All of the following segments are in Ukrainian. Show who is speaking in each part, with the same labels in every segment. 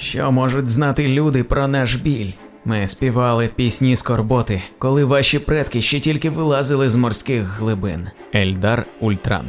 Speaker 1: Що можуть знати люди про наш біль? Ми співали пісні скорботи, коли ваші предки ще тільки вилазили з морських глибин. Ельдар Ультран.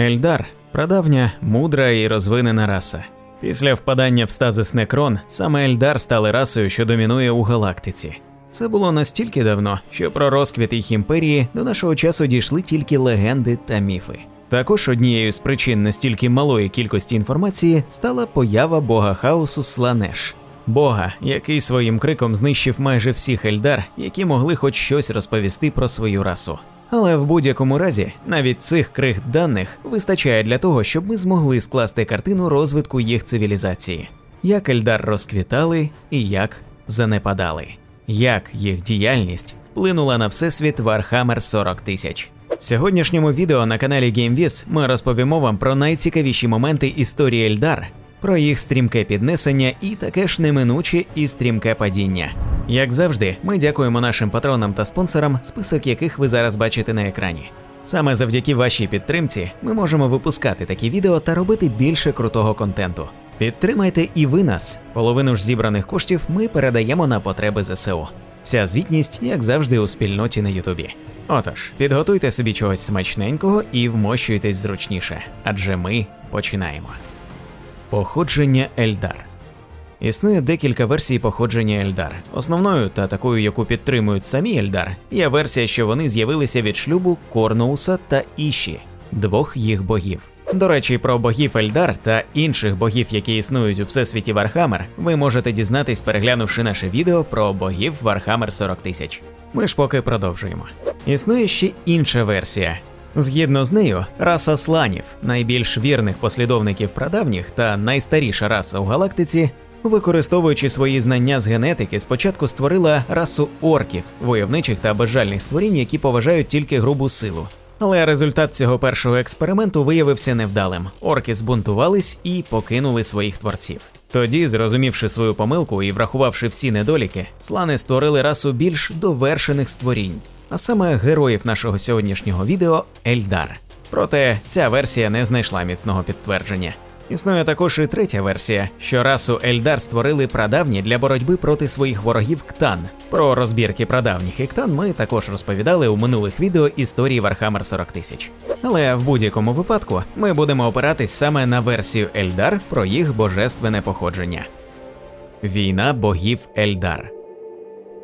Speaker 1: Ельдар прадавня, мудра і розвинена раса. Після впадання в стазис Некрон саме Ельдар стали расою, що домінує у галактиці. Це було настільки давно, що про розквіт їх імперії до нашого часу дійшли тільки легенди та міфи. Також однією з причин настільки малої кількості інформації стала поява бога хаосу Сланеш. Бога, який своїм криком знищив майже всіх Ельдар, які могли хоч щось розповісти про свою расу. Але в будь-якому разі, навіть цих крих даних вистачає для того, щоб ми змогли скласти картину розвитку їх цивілізації, як Ельдар розквітали і як занепадали, як їх діяльність вплинула на всесвіт Warhammer 40 тисяч. В сьогоднішньому відео на каналі GameViz ми розповімо вам про найцікавіші моменти історії Ельдар, про їх стрімке піднесення і таке ж неминуче і стрімке падіння. Як завжди, ми дякуємо нашим патронам та спонсорам, список яких ви зараз бачите на екрані. Саме завдяки вашій підтримці ми можемо випускати такі відео та робити більше крутого контенту. Підтримайте і ви нас. Половину ж зібраних коштів ми передаємо на потреби ЗСУ. Вся звітність, як завжди, у спільноті на Ютубі. Отож, підготуйте собі чогось смачненького і вмощуйтесь зручніше, адже ми починаємо. Походження Ельдар. Існує декілька версій походження Ельдар. Основною та такою, яку підтримують самі Ельдар, є версія, що вони з'явилися від шлюбу Корноуса та Іші, двох їх богів. До речі, про богів Ельдар та інших богів, які існують у всесвіті Вархаммер, ви можете дізнатись, переглянувши наше відео про богів Вархаммер 40 тисяч. Ми ж поки продовжуємо. Існує ще інша версія. Згідно з нею, раса сланів, найбільш вірних послідовників прадавніх та найстаріша раса у галактиці, використовуючи свої знання з генетики, спочатку створила расу орків, войовничих та безжальних створінь, які поважають тільки грубу силу. Але результат цього першого експерименту виявився невдалим. Орки збунтувались і покинули своїх творців. Тоді, зрозумівши свою помилку і врахувавши всі недоліки, слани створили расу більш довершених створінь, а саме героїв нашого сьогоднішнього відео Ельдар. Проте ця версія не знайшла міцного підтвердження. Існує також і третя версія, що расу Ельдар створили прадавні для боротьби проти своїх ворогів Ктан. Про розбірки прадавніх і Ктан ми також розповідали у минулих відео історії Warhammer 40 тисяч. Але в будь-якому випадку ми будемо опиратись саме на версію Ельдар про їх божественне походження. Війна богів Ельдар.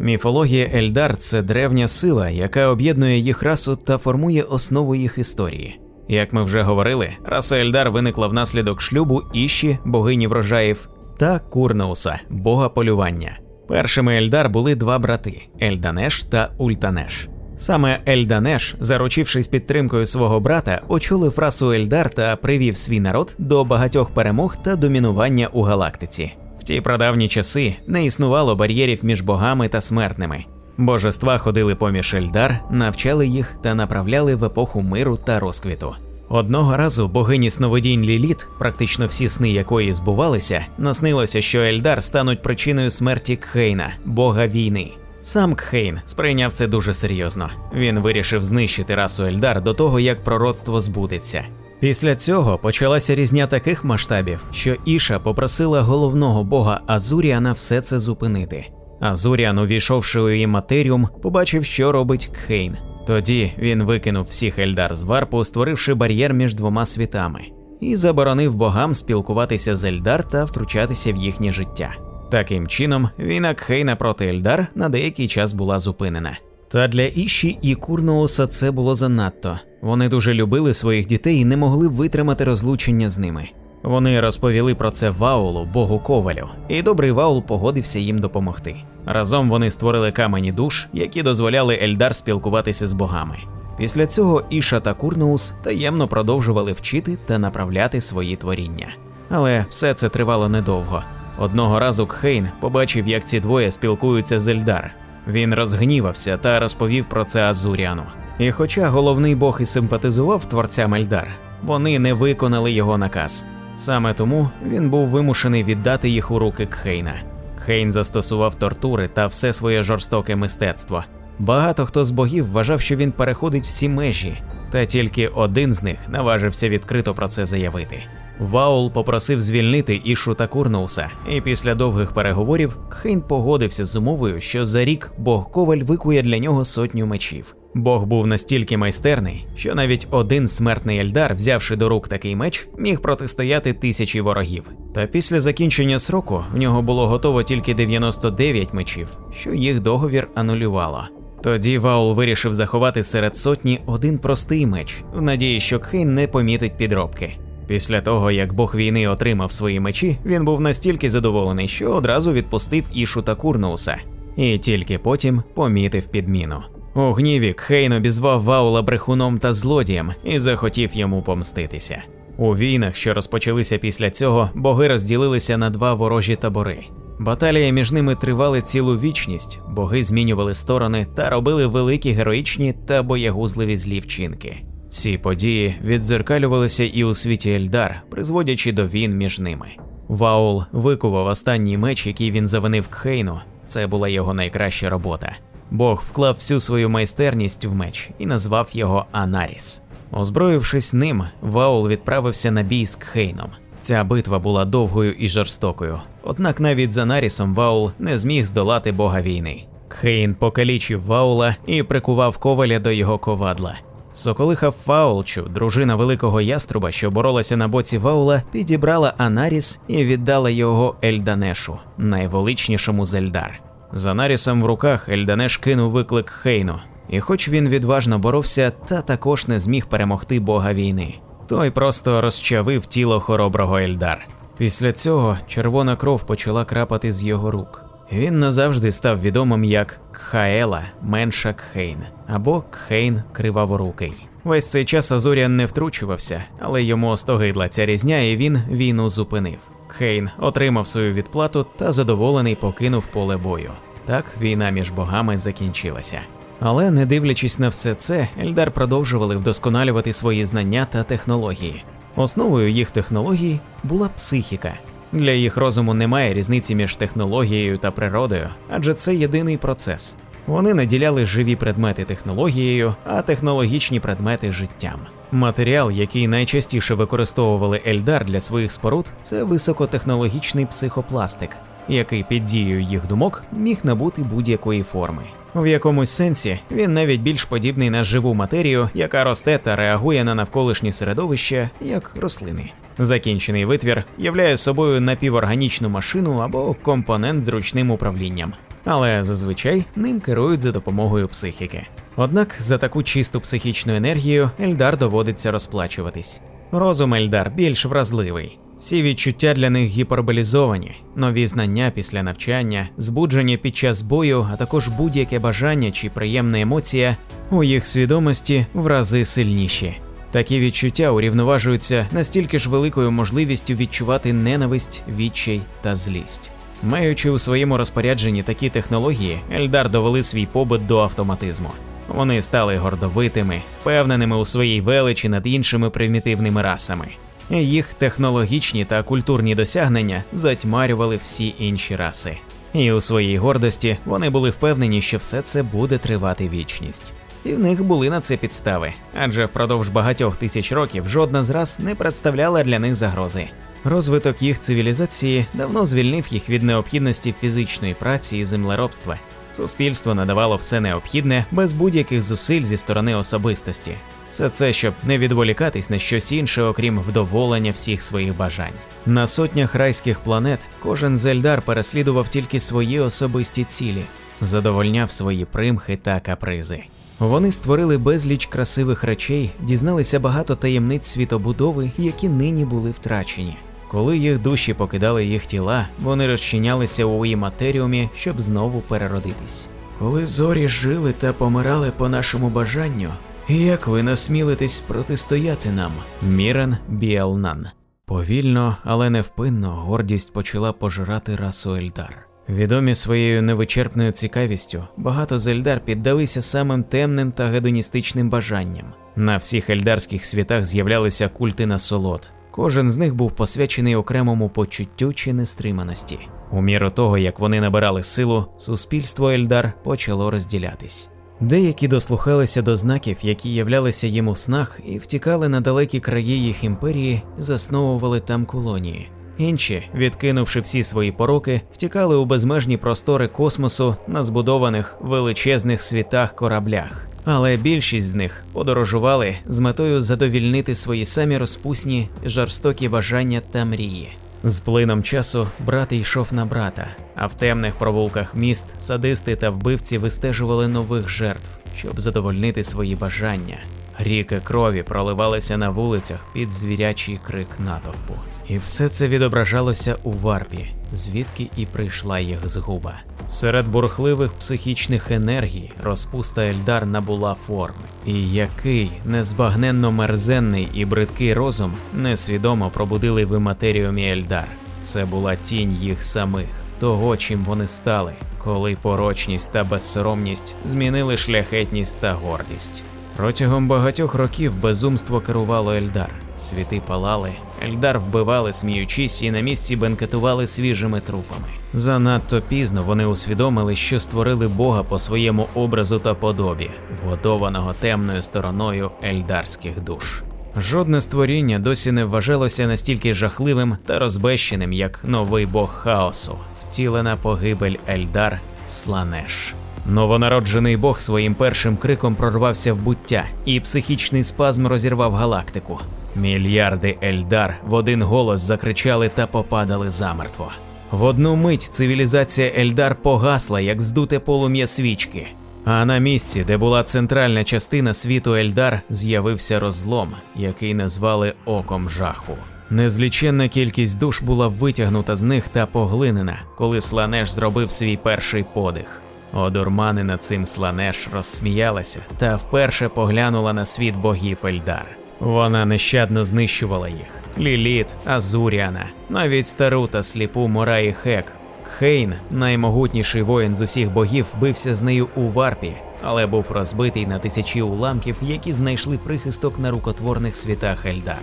Speaker 1: Міфологія Ельдар це древня сила, яка об'єднує їх расу та формує основу їх історії. Як ми вже говорили, раса Ельдар виникла внаслідок шлюбу Іші, богині врожаїв, та Курнауса, бога полювання. Першими Ельдар були два брати Ельданеш та Ультанеш. Саме Ельданеш, заручившись підтримкою свого брата, очолив расу Ельдар та привів свій народ до багатьох перемог та домінування у галактиці. В ті прадавні часи не існувало бар'єрів між богами та смертними. Божества ходили поміж Ельдар, навчали їх та направляли в епоху миру та розквіту. Одного разу богині сновидінь Ліліт, практично всі сни якої збувалися, наснилося, що Ельдар стануть причиною смерті Кхейна, бога війни. Сам Кхейн сприйняв це дуже серйозно. Він вирішив знищити расу Ельдар до того, як пророцтво збудеться. Після цього почалася різня таких масштабів, що Іша попросила головного бога Азуріана все це зупинити. Азуріан, увійшовши у її матеріум, побачив, що робить Кхейн. Тоді він викинув всіх Ельдар з варпу, створивши бар'єр між двома світами, і заборонив богам спілкуватися з Ельдар та втручатися в їхнє життя. Таким чином, війна Кхейна проти Ельдар на деякий час була зупинена. Та для Іші і Курноуса це було занадто. Вони дуже любили своїх дітей і не могли витримати розлучення з ними. Вони розповіли про це Ваулу, богу ковалю, і добрий Ваул погодився їм допомогти. Разом вони створили камені душ, які дозволяли Ельдар спілкуватися з богами. Після цього Іша та Курноус таємно продовжували вчити та направляти свої творіння. Але все це тривало недовго. Одного разу Кхейн побачив, як ці двоє спілкуються з Ельдар. Він розгнівався та розповів про це Азуріану. І хоча головний бог і симпатизував творцям Ельдар, вони не виконали його наказ. Саме тому він був вимушений віддати їх у руки Кхейна. Кхейн застосував тортури та все своє жорстоке мистецтво. Багато хто з богів вважав, що він переходить всі межі, та тільки один з них наважився відкрито про це заявити. Ваул попросив звільнити Ішу та Курноуса, і після довгих переговорів Кхейн погодився з умовою, що за рік Бог Коваль викує для нього сотню мечів. Бог був настільки майстерний, що навіть один смертний Ельдар, взявши до рук такий меч, міг протистояти тисячі ворогів. Та після закінчення сроку в нього було готово тільки 99 мечів, що їх договір анулювало. Тоді Ваул вирішив заховати серед сотні один простий меч, в надії, що Кхейн не помітить підробки. Після того, як Бог війни отримав свої мечі, він був настільки задоволений, що одразу відпустив Ішу та Курноуса, і тільки потім помітив підміну. У гніві Кхейн обізвав Ваула брехуном та злодієм і захотів йому помститися. У війнах, що розпочалися після цього, боги розділилися на два ворожі табори. Баталії між ними тривали цілу вічність, боги змінювали сторони та робили великі героїчні та боягузливі злі вчинки. Ці події віддзеркалювалися і у світі Ельдар, призводячи до війн між ними. Ваул викував останній меч, який він завинив Кхейну. Це була його найкраща робота. Бог вклав всю свою майстерність в меч і назвав його Анаріс. Озброївшись ним, Ваул відправився на бій з Кхейном. Ця битва була довгою і жорстокою. Однак навіть за Нарісом Ваул не зміг здолати бога війни. Кхейн покалічив Ваула і прикував коваля до його ковадла. Соколиха Фаулчу, дружина великого яструба, що боролася на боці Ваула, підібрала Анаріс і віддала його Ельданешу, найвеличнішому з Ельдар. За Нарісом в руках Ельданеш кинув виклик Хейну, і хоч він відважно боровся, та також не зміг перемогти бога війни. Той просто розчавив тіло хороброго Ельдар. Після цього червона кров почала крапати з його рук. Він назавжди став відомим як Кхаела менша Кхейн або Кхейн Криваворукий. Весь цей час Азуріан не втручувався, але йому остогидла ця різня, і він війну зупинив. Кхейн отримав свою відплату та задоволений покинув поле бою. Так війна між богами закінчилася. Але не дивлячись на все це, Ельдар продовжували вдосконалювати свої знання та технології. Основою їх технологій була психіка. Для їх розуму немає різниці між технологією та природою, адже це єдиний процес. Вони наділяли живі предмети технологією, а технологічні предмети життям. Матеріал, який найчастіше використовували Ельдар для своїх споруд, це високотехнологічний психопластик, який під дією їх думок міг набути будь-якої форми. В якомусь сенсі він навіть більш подібний на живу матерію, яка росте та реагує на навколишнє середовище, як рослини. Закінчений витвір являє собою напіворганічну машину або компонент з ручним управлінням, але зазвичай ним керують за допомогою психіки. Однак за таку чисту психічну енергію Ельдар доводиться розплачуватись. Розум Ельдар більш вразливий. Всі відчуття для них гіперболізовані, нові знання після навчання, збудження під час бою, а також будь-яке бажання чи приємна емоція у їх свідомості в рази сильніші. Такі відчуття урівноважуються настільки ж великою можливістю відчувати ненависть, відчай та злість. Маючи у своєму розпорядженні такі технології, Ельдар довели свій побут до автоматизму. Вони стали гордовитими, впевненими у своїй величі над іншими примітивними расами. Їх технологічні та культурні досягнення затьмарювали всі інші раси. І у своїй гордості вони були впевнені, що все це буде тривати вічність. І в них були на це підстави, адже впродовж багатьох тисяч років жодна з рас не представляла для них загрози. Розвиток їх цивілізації давно звільнив їх від необхідності фізичної праці і землеробства. Суспільство надавало все необхідне без будь-яких зусиль зі сторони особистості. Все це, щоб не відволікатись на щось інше, окрім вдоволення всіх своїх бажань. На сотнях райських планет кожен зельдар переслідував тільки свої особисті цілі, задовольняв свої примхи та капризи. Вони створили безліч красивих речей, дізналися багато таємниць світобудови, які нині були втрачені. Коли їх душі покидали їх тіла, вони розчинялися у матеріумі, щоб знову переродитись. Коли зорі жили та помирали по нашому бажанню, як ви насмілитесь протистояти нам? Мірен Біалнан. Повільно, але невпинно гордість почала пожирати расу Ельдар. Відомі своєю невичерпною цікавістю, багато з Ельдар піддалися самим темним та гедоністичним бажанням. На всіх ельдарських світах з'являлися культи насолод. Кожен з них був посвячений окремому почуттю чи нестриманості. У міру того, як вони набирали силу, суспільство Ельдар почало розділятись. Деякі дослухалися до знаків, які являлися їм у снах, і втікали на далекі краї їх імперії, засновували там колонії. Інші, відкинувши всі свої пороки, втікали у безмежні простори космосу на збудованих величезних світах кораблях. Але більшість з них подорожували з метою задовільнити свої самі розпусні, жорстокі бажання та мрії. З плином часу брат йшов на брата, а в темних провулках міст садисти та вбивці вистежували нових жертв, щоб задовольнити свої бажання. Ріки крові проливалися на вулицях під звірячий крик натовпу. І все це відображалося у варпі, звідки і прийшла їх згуба. Серед бурхливих психічних енергій розпуста Ельдар набула форми. І який незбагненно мерзенний і бридкий розум несвідомо пробудили в матеріумі Ельдар. Це була тінь їх самих, того, чим вони стали, коли порочність та безсоромність змінили шляхетність та гордість. Протягом багатьох років безумство керувало Ельдар. Світи палали, Ельдар вбивали, сміючись, і на місці бенкетували свіжими трупами. Занадто пізно вони усвідомили, що створили Бога по своєму образу та подобі, вгодованого темною стороною ельдарських душ. Жодне створіння досі не вважалося настільки жахливим та розбещеним, як новий бог хаосу, втілена погибель Ельдар Сланеш. Новонароджений бог своїм першим криком прорвався в буття, і психічний спазм розірвав галактику. Мільярди Ельдар в один голос закричали та попадали замертво. В одну мить цивілізація Ельдар погасла, як здуте полум'я свічки. А на місці, де була центральна частина світу Ельдар, з'явився розлом, який назвали Оком жаху. Незліченна кількість душ була витягнута з них та поглинена, коли Сланеш зробив свій перший подих. Одурманена цим Сланеш розсміялася та вперше поглянула на світ богів Ельдар. Вона нещадно знищувала їх: Ліліт, Азуріана, навіть стару та сліпу Мораї Хек. Хейн, наймогутніший воїн з усіх богів, бився з нею у варпі, але був розбитий на тисячі уламків, які знайшли прихисток на рукотворних світах Ельдар.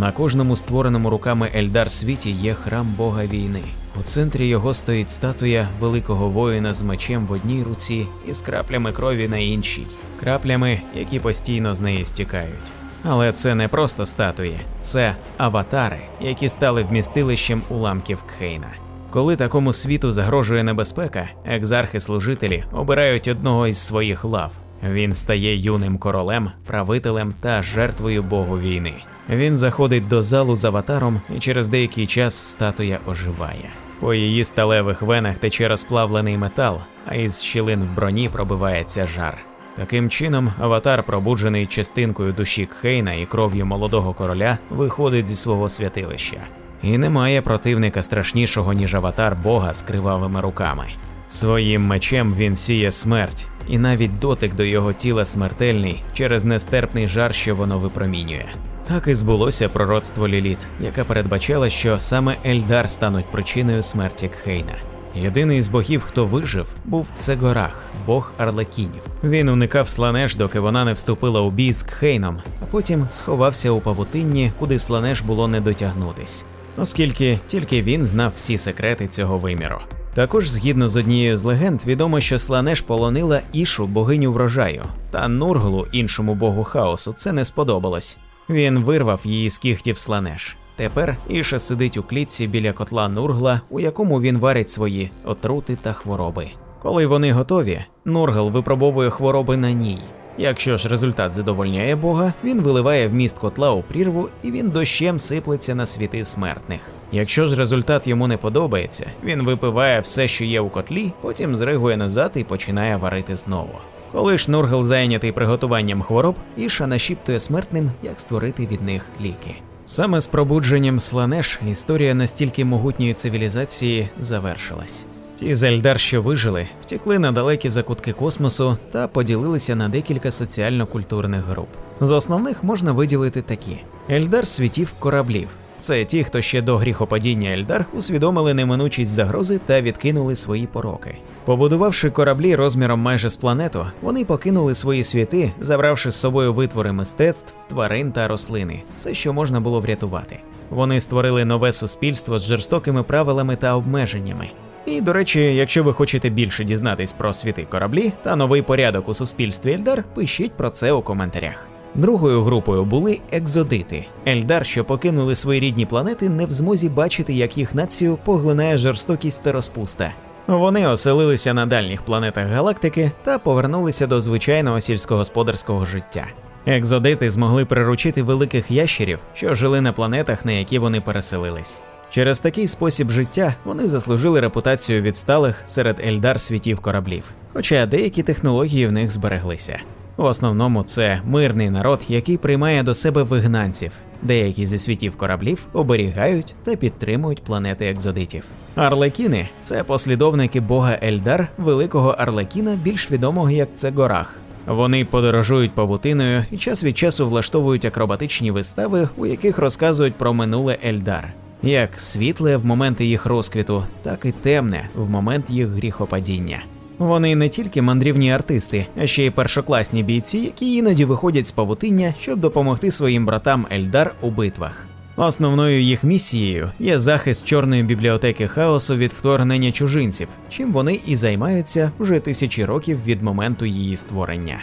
Speaker 1: На кожному створеному руками Ельдар світі є храм бога війни. У центрі його стоїть статуя великого воїна з мечем в одній руці і з краплями крові на іншій, краплями, які постійно з неї стікають. Але це не просто статуї, це аватари, які стали вмістилищем уламків Кхейна. Коли такому світу загрожує небезпека, екзархи-служителі обирають одного із своїх лав. Він стає юним королем, правителем та жертвою богу війни. Він заходить до залу з аватаром, і через деякий час статуя оживає. По її сталевих венах тече розплавлений метал, а із щілин в броні пробивається жар. Таким чином, аватар, пробуджений частинкою душі Кхейна і кров'ю молодого короля, виходить зі свого святилища. І немає противника страшнішого, ніж аватар Бога з кривавими руками. Своїм мечем він сіє смерть, і навіть дотик до його тіла смертельний через нестерпний жар, що воно випромінює. Так і збулося пророцтво Ліліт, яка передбачала, що саме Ельдар стануть причиною смерті Кхейна. Єдиний з богів, хто вижив, був Цегорах, бог Арлекінів. Він уникав Сланеш, доки вона не вступила у бій з Кхейном, а потім сховався у павутинні, куди Сланеш було не дотягнутись, оскільки тільки він знав всі секрети цього виміру. Також, згідно з однією з легенд, відомо, що Сланеш полонила Ішу, богиню врожаю, та Нурглу, іншому богу хаосу, це не сподобалось. Він вирвав її з кігтів Сланеш. Тепер Іша сидить у клітці біля котла Нургла, у якому він варить свої отрути та хвороби. Коли вони готові, Нургл випробовує хвороби на ній. Якщо ж результат задовольняє Бога, він виливає вміст котла у прірву і він дощем сиплеться на світи смертних. Якщо ж результат йому не подобається, він випиває все, що є у котлі, потім зригує назад і починає варити знову. Коли ж Нургл зайнятий приготуванням хвороб, Іша нашіптує смертним, як створити від них ліки. Саме з пробудженням Сланеш історія настільки могутньої цивілізації завершилась. Ті з Ельдар, що вижили, втекли на далекі закутки космосу та поділилися на декілька соціально-культурних груп. З основних можна виділити такі: Ельдар світів кораблів. Це ті, хто ще до гріхопадіння Ельдар усвідомили неминучість загрози та відкинули свої пороки. Побудувавши кораблі розміром майже з планету, вони покинули свої світи, забравши з собою витвори мистецтв, тварин та рослини, все, що можна було врятувати. Вони створили нове суспільство з жорстокими правилами та обмеженнями. І до речі, якщо ви хочете більше дізнатись про світи кораблі та новий порядок у суспільстві Ельдар, пишіть про це у коментарях. Другою групою були екзодити Ельдар, що покинули свої рідні планети, не в змозі бачити, як їх націю поглинає жорстокість та розпуста. Вони оселилися на дальніх планетах галактики та повернулися до звичайного сільськогосподарського життя. Екзодити змогли приручити великих ящерів, що жили на планетах, на які вони переселились. Через такий спосіб життя вони заслужили репутацію відсталих серед ельдар світів кораблів, хоча деякі технології в них збереглися. В основному це мирний народ, який приймає до себе вигнанців. Деякі зі світів кораблів оберігають та підтримують планети екзодитів. Арлекіни це послідовники бога Ельдар, великого Арлекіна, більш відомого як Цегорах. Вони подорожують павутиною і час від часу влаштовують акробатичні вистави, у яких розказують про минуле Ельдар, як світле в моменти їх розквіту, так і темне в момент їх гріхопадіння. Вони не тільки мандрівні артисти, а ще й першокласні бійці, які іноді виходять з павутиння, щоб допомогти своїм братам Ельдар у битвах. Основною їх місією є захист чорної бібліотеки хаосу від вторгнення чужинців, чим вони і займаються вже тисячі років від моменту її створення.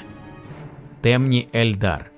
Speaker 1: Темні Ельдар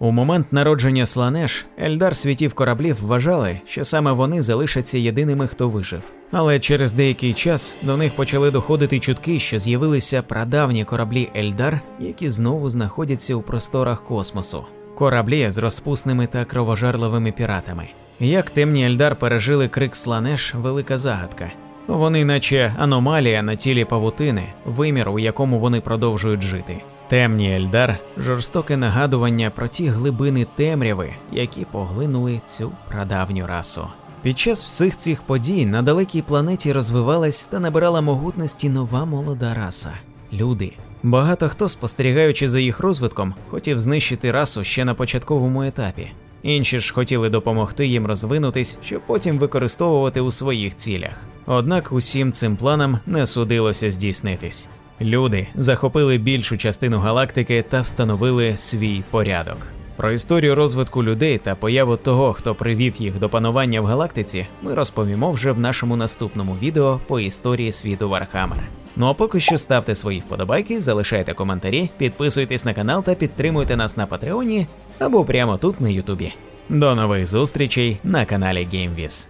Speaker 1: у момент народження Сланеш Ельдар світів кораблів вважали, що саме вони залишаться єдиними, хто вижив. Але через деякий час до них почали доходити чутки, що з'явилися прадавні кораблі Ельдар, які знову знаходяться у просторах космосу. Кораблі з розпусними та кровожерливими піратами. Як темні Ельдар пережили крик Сланеш велика загадка. Вони, наче аномалія на тілі павутини, вимір, у якому вони продовжують жити. Темні Ельдар жорстоке нагадування про ті глибини темряви, які поглинули цю прадавню расу. Під час всіх цих подій на далекій планеті розвивалась та набирала могутності нова молода раса люди. Багато хто, спостерігаючи за їх розвитком, хотів знищити расу ще на початковому етапі. Інші ж хотіли допомогти їм розвинутись, щоб потім використовувати у своїх цілях. Однак усім цим планам не судилося здійснитись. Люди захопили більшу частину галактики та встановили свій порядок. Про історію розвитку людей та появу того, хто привів їх до панування в галактиці, ми розповімо вже в нашому наступному відео по історії світу Вархаммер. Ну а поки що ставте свої вподобайки, залишайте коментарі, підписуйтесь на канал та підтримуйте нас на Патреоні або прямо тут на Ютубі. До нових зустрічей на каналі GameViz.